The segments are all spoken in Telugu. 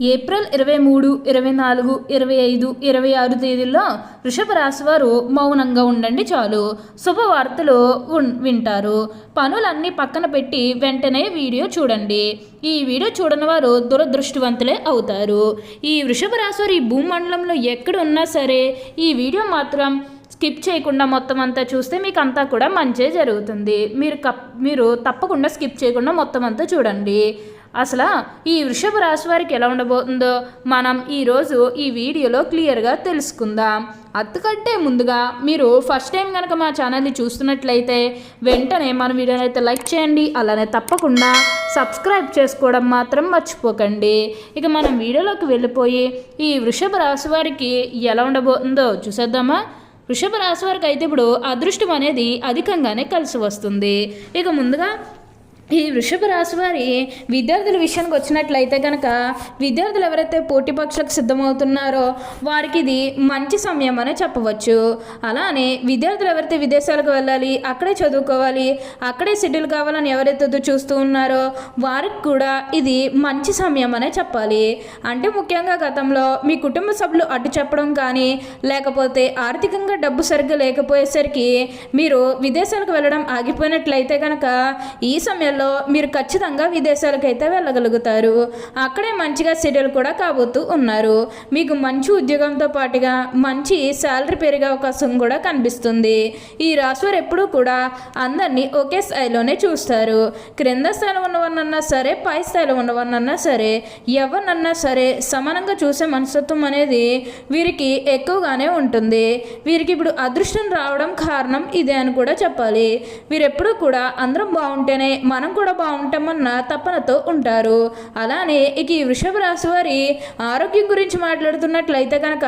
ఏప్రిల్ ఇరవై మూడు ఇరవై నాలుగు ఇరవై ఐదు ఇరవై ఆరు తేదీల్లో వృషభ రాశి వారు మౌనంగా ఉండండి చాలు. శుభవార్తలు వింటారు. పనులన్నీ పక్కన పెట్టి వెంటనే వీడియో చూడండి. ఈ వీడియో చూడని వారు దురదృష్టవంతులే అవుతారు. ఈ వృషభ రాశి వారు ఈ భూమండలంలో ఎక్కడ ఉన్నా సరే ఈ వీడియో మాత్రం స్కిప్ చేయకుండా మొత్తం అంతా చూస్తే మీకు అంతా కూడా మంచే జరుగుతుంది. మీరు కప్ మీరు తప్పకుండా స్కిప్ చేయకుండా మొత్తం అంతా చూడండి. అసలు ఈ వృషభ రాశి వారికి ఎలా ఉండబోతుందో మనం ఈరోజు ఈ వీడియోలో క్లియర్గా తెలుసుకుందాం. అంతకంటే ముందుగా మీరు ఫస్ట్ టైం కనుక మా ఛానల్ని చూస్తున్నట్లయితే వెంటనే మన వీడియోని అయితే లైక్ చేయండి. అలానే తప్పకుండా సబ్స్క్రైబ్ చేసుకోవడం మాత్రం మర్చిపోకండి. ఇక మనం వీడియోలోకి వెళ్ళిపోయి ఈ వృషభ రాశి వారికి ఎలా ఉండబోతుందో చూసేద్దామా? వృషభ రాశి వారికి అయితే ఇప్పుడు అదృష్టం అనేది అధికంగానే కలిసి వస్తుంది. ఇక ముందుగా ఈ వృషభ రాశి వారి విద్యార్థుల విషయానికి వచ్చినట్లయితే కనుక విద్యార్థులు ఎవరైతే పోటీ పక్షులకు సిద్ధమవుతున్నారో వారికి ఇది మంచి సమయం అనే చెప్పవచ్చు. అలానే విద్యార్థులు ఎవరైతే విదేశాలకు వెళ్ళాలి అక్కడే చదువుకోవాలి అక్కడే సెటిల్ కావాలని ఎవరైతే చూస్తూ ఉన్నారో వారికి కూడా ఇది మంచి సమయం అనే చెప్పాలి. అంటే ముఖ్యంగా గతంలో మీ కుటుంబ సభ్యులు అడ్డు చెప్పడం కానీ లేకపోతే ఆర్థికంగా డబ్బు సరిగ్గా లేకపోయేసరికి మీరు విదేశాలకు వెళ్ళడం ఆగిపోయినట్లయితే కనుక ఈ సమయంలో మీరు ఖచ్చితంగా విదేశాలకు అయితే వెళ్ళగలుగుతారు. అక్కడే మంచిగా సెటిల్ కూడా కాబోతూ ఉన్నారు. మీకు మంచి ఉద్యోగంతో పాటుగా మంచి శాలరీ పెరిగే అవకాశం కూడా కనిపిస్తుంది. ఈ రాశివారు ఎప్పుడూ కూడా అందరినీ ఒకే స్థాయిలోనే చూస్తారు. క్రింద స్థాయిలో ఉన్నవన్నన్నా సరే పై స్థాయిలో ఉన్నవన్నన్నా సరే ఎవరినన్నా సరే సమానంగా చూసే మనస్తత్వం అనేది వీరికి ఎక్కువగానే ఉంటుంది. వీరికి ఇప్పుడు అదృష్టం రావడం కారణం ఇదే అని కూడా చెప్పాలి. వీరెప్పుడూ కూడా అందరం బాగుంటేనే మన మనం కూడా బాగుంటామన్న తపనతో ఉంటారు. అలానే ఇక ఈ వృషభ రాశి వారి ఆరోగ్యం గురించి మాట్లాడుతున్నట్లయితే కనుక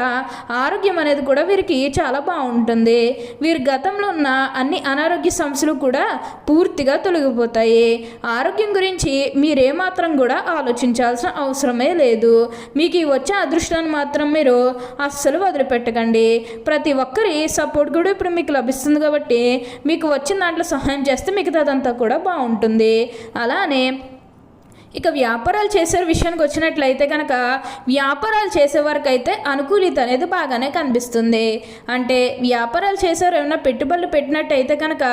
ఆరోగ్యం అనేది కూడా వీరికి చాలా బాగుంటుంది. వీరి గతంలో ఉన్న అన్ని అనారోగ్య సమస్యలు కూడా పూర్తిగా తొలగిపోతాయి. ఆరోగ్యం గురించి మీరేమాత్రం కూడా ఆలోచించాల్సిన అవసరమే లేదు. మీకు ఈ వచ్చే అదృష్టాన్ని మాత్రం మీరు అస్సలు వదిలిపెట్టకండి. ప్రతి ఒక్కరి సపోర్ట్ కూడా ఇప్పుడు మీకు లభిస్తుంది కాబట్టి మీకు వచ్చిన దాంట్లో సహాయం చేస్తే మిగతాదంతా కూడా బాగుంటుంది. అలానే ఇక వ్యాపారాలు చేసే విషయానికి వచ్చినట్లయితే కనుక వ్యాపారాలు చేసే వరకు అయితే అనుకూలిత అనేది బాగానే కనిపిస్తుంది. అంటే వ్యాపారాలు చేసేవారు ఏమైనా పెట్టుబడులు పెట్టినట్టయితే కనుక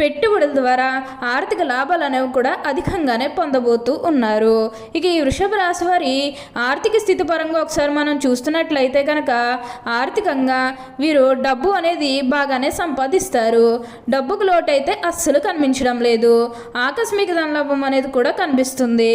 పెట్టుబడుల ద్వారా ఆర్థిక లాభాలు అనేవి కూడా అధికంగానే పొందబోతూ ఉన్నారు. ఇక ఈ వృషభ రాశి వారి ఆర్థిక స్థితి పరంగా ఒకసారి మనం చూస్తున్నట్లయితే కనుక ఆర్థికంగా వీరు డబ్బు అనేది బాగానే సంపాదిస్తారు. డబ్బుకు లోటైతే అస్సలు కనిపించడం లేదు. ఆకస్మిక ధనలాభం అనేది కూడా కనిపిస్తుంది.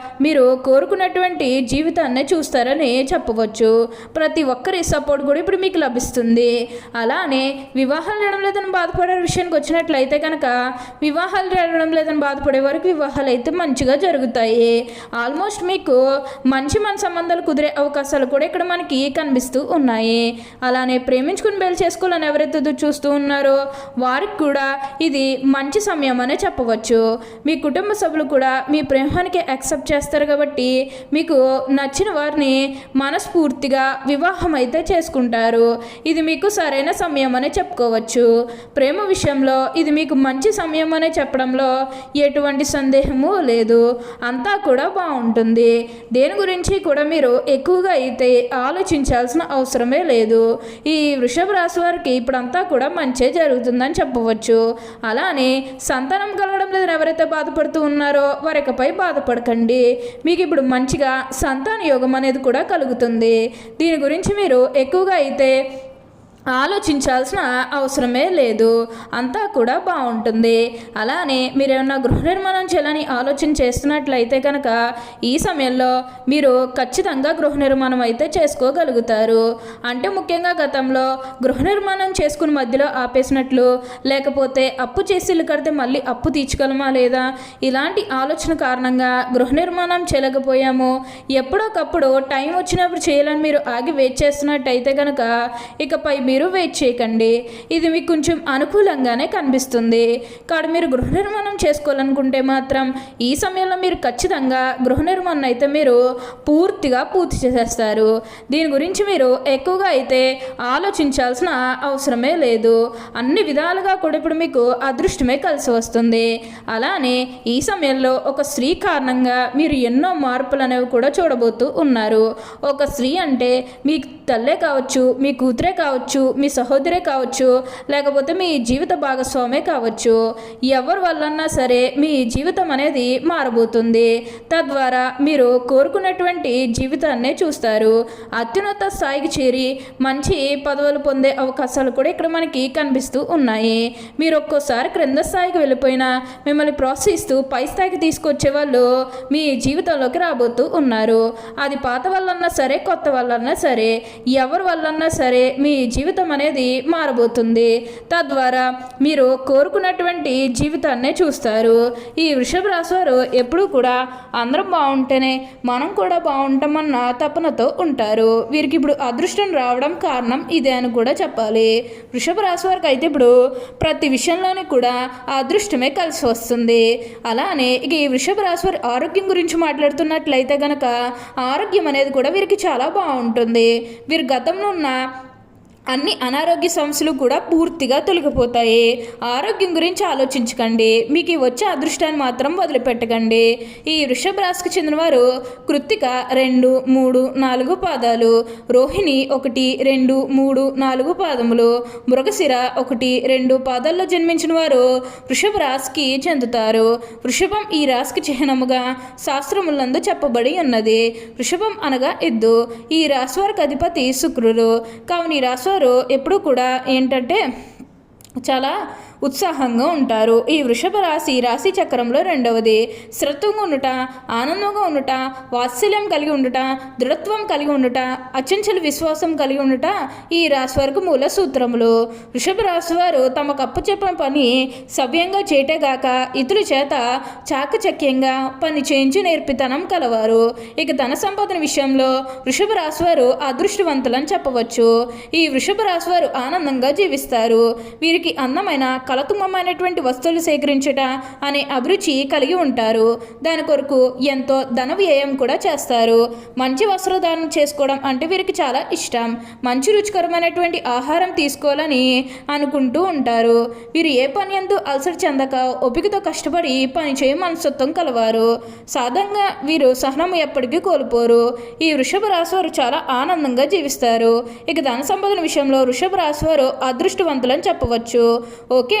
మీరు కోరుకున్నటువంటి జీవితాన్ని చూస్తారని చెప్పవచ్చు. ప్రతి ఒక్కరి సపోర్ట్ కూడా ఇప్పుడు మీకు లభిస్తుంది. అలానే వివాహాలు జరగడం లేదని బాధపడే విషయానికి వచ్చినట్లయితే కనుక వివాహాలు జరగడం లేదని బాధపడే వరకు వివాహాలు అయితే మంచిగా జరుగుతాయి. ఆల్మోస్ట్ మీకు మంచి మన సంబంధాలు కుదిరే అవకాశాలు కూడా ఇక్కడ మనకి కనిపిస్తూ ఉన్నాయి. అలానే ప్రేమించుకుని పెళ్ళి చేసుకోవాలని ఎవరైతే చూస్తూ ఉన్నారో వారికి కూడా ఇది మంచి సమయం అనే చెప్పవచ్చు. మీ కుటుంబ సభ్యులు కూడా మీ ప్రేమానికి యాక్సెప్ట్ చేస్తారు కాబట్టి మీకు నచ్చిన వారిని మనస్ఫూర్తిగా వివాహం అయితే చేసుకుంటారు. ఇది మీకు సరైన సమయం అనే చెప్పుకోవచ్చు. ప్రేమ విషయంలో ఇది మీకు మంచి సమయం అనే చెప్పడంలో ఎటువంటి సందేహము లేదు. అంతా కూడా బాగుంటుంది. దేని గురించి కూడా మీరు ఎక్కువగా అయితే ఆలోచించాల్సిన అవసరమే లేదు. ఈ వృషభ రాశి వారికి ఇప్పుడంతా కూడా మంచే జరుగుతుందని చెప్పవచ్చు. అలానే సంతానం కలగడం లేదని ఎవరైతే బాధపడుతూ ఉన్నారో వారికపై బాధపడకండి. మీకు ఇప్పుడు మంచిగా సంతాన యోగం అనేది కూడా కలుగుతుంది. దీని గురించి మీరు ఎక్కువగా అయితే ఆలోచించాల్సిన అవసరమే లేదు. అంతా కూడా బాగుంటుంది అలానే మీరు ఏమన్నా గృహ నిర్మాణం చేయాలని ఆలోచన చేస్తున్నట్లయితే కనుక ఈ సమయంలో మీరు ఖచ్చితంగా గృహ నిర్మాణం అయితే చేసుకోగలుగుతారు. అంటే ముఖ్యంగా గతంలో గృహ నిర్మాణం చేసుకుని మధ్యలో ఆపేసినట్లు లేకపోతే అప్పు చేసి ఇల్లు కడితే మళ్ళీ అప్పు తీర్చగలమా లేదా? ఇలాంటి ఆలోచన కారణంగా గృహ నిర్మాణం చేయలేకపోయాము. ఎప్పుడొకప్పుడు టైం వచ్చినప్పుడు చేయాలని మీరు ఆగి వెయిట్ చేస్తున్నట్టయితే కనుక ఇకపై మీరు వెయిట్ చేయకండి. ఇది మీకు కొంచెం అనుకూలంగానే కనిపిస్తుంది. కాదు మీరు గృహ నిర్మాణం చేసుకోవాలనుకుంటే మాత్రం ఈ సమయంలో మీరు ఖచ్చితంగా గృహ నిర్మాణం అయితే మీరు పూర్తిగా పూర్తి చేసేస్తారు. దీని గురించి మీరు ఎక్కువగా అయితే ఆలోచించాల్సిన అవసరమే లేదు. అన్ని విధాలుగా కూడా ఇప్పుడు మీకు అదృష్టమే కలిసి వస్తుంది. అలానే ఈ సమయంలో ఒక స్త్రీ కారణంగా మీరు ఎన్నో మార్పులు అనేవి కూడా చూడబోతూ ఉన్నారు. ఒక స్త్రీ అంటే మీ తల్లే కావచ్చు మీ కూతురే కావచ్చు మీ సహోదరే కావచ్చు లేకపోతే మీ జీవిత భాగస్వామే కావచ్చు ఎవరి వల్లన్నా సరే మీ జీవితం అనేది మారబోతుంది. తద్వారా మీరు కోరుకున్నటువంటి జీవితాన్నే చూస్తారు. అత్యున్నత స్థాయికి చేరి మంచి పదవులు పొందే అవకాశాలు కూడా ఇక్కడ మనకి కనిపిస్తూ ఉన్నాయి. మీరు ఒక్కోసారి క్రింద స్థాయికి వెళ్ళిపోయినా మిమ్మల్ని ప్రోత్సహిస్తూ పై స్థాయికి తీసుకొచ్చే వాళ్ళు మీ జీవితంలోకి రాబోతూ ఉన్నారు. అది పాత వల్లన్నా సరే కొత్త వల్లన్నా సరే ఎవరి వల్లన్నా సరే మీ జీవితం జీవితం అనేది మారబోతుంది. తద్వారా మీరు కోరుకున్నటువంటి జీవితాన్నే చూస్తారు. ఈ వృషభ రాశి వారు ఎప్పుడూ కూడా అందరం బాగుంటేనే మనం కూడా బాగుంటామన్న తపనతో ఉంటారు. వీరికి ఇప్పుడు అదృష్టం రావడం కారణం ఇదే అని కూడా చెప్పాలి. వృషభ రాశి వారికి అయితే ఇప్పుడు ప్రతి విషయంలోనే కూడా అదృష్టమే కలిసి వస్తుంది. అలానే ఇక ఈ వృషభ రాశి వారి ఆరోగ్యం గురించి మాట్లాడుతున్నట్లయితే కనుక ఆరోగ్యం అనేది కూడా వీరికి చాలా బాగుంటుంది. వీరు గతంలో ఉన్న అన్ని అనారోగ్య సమస్యలు కూడా పూర్తిగా తొలగిపోతాయి. ఆరోగ్యం గురించి ఆలోచించకండి. మీకు వచ్చే అదృష్టాన్ని మాత్రం వదిలిపెట్టకండి. ఈ వృషభ రాశికి చెందినవారు కృత్తిక రెండు మూడు నాలుగు పాదాలు రోహిణి ఒకటి రెండు మూడు నాలుగు పాదములు మృగశిర ఒకటి రెండు పాదాల్లో జన్మించిన వారు వృషభ రాశికి చెందుతారు. వృషభం ఈ రాశికి చిహ్నముగా శాస్త్రములందు చెప్పబడి ఉన్నది. వృషభం అనగా ఎద్దు. ఈ రాశి వారికి అధిపతి శుక్రుడు. కావున ఈ రాశి వారు ఎప్పుడూ కూడా ఏంటంటే చాలా ఉత్సాహంగా ఉంటారు. ఈ వృషభ రాశి రాశి చక్రంలో రెండవది. శ్రద్ధంగా ఉండుట ఆనందంగా ఉండుట వాత్సల్యం కలిగి ఉండుట దృఢత్వం కలిగి ఉండుట అచంచల విశ్వాసం కలిగి ఉండుట ఈ రాశి వారికి మూల సూత్రములు. వృషభ రాశి వారు తమకు అప్పచెప్పిన పని సవ్యంగా చేయటగాక ఇతరుల చేత చాకచక్యంగా పని చేయించి నేర్పితనం కలవారు. ఇక ధన సంపాదన విషయంలో వృషభ రాశి వారు అదృష్టవంతులని చెప్పవచ్చు. ఈ వృషభ రాశి వారు ఆనందంగా జీవిస్తారు. వీరికి అందమైన కలతుమ్మమైనటువంటి వస్తువులు సేకరించట అనే అభిరుచి కలిగి ఉంటారు. దాని కొరకు ఎంతో ధన వ్యయం కూడా చేస్తారు. మంచి వస్త్రధారణ చేసుకోవడం అంటే వీరికి చాలా ఇష్టం. మంచి రుచికరమైనటువంటి ఆహారం తీసుకోవాలని అనుకుంటూ ఉంటారు. వీరు ఏ పని ఎందు అలసట చెందక ఓపికతో కష్టపడి పని చేయ మనస్తత్వం కలవారు. సాధారణంగా వీరు సహనం ఎప్పటికీ కోల్పోరు. ఈ వృషభ రాశి వారు చాలా ఆనందంగా జీవిస్తారు. ఇక ధన సంపాదన విషయంలో వృషభ రాశి వారు అదృష్టవంతులని చెప్పవచ్చు. ఓకే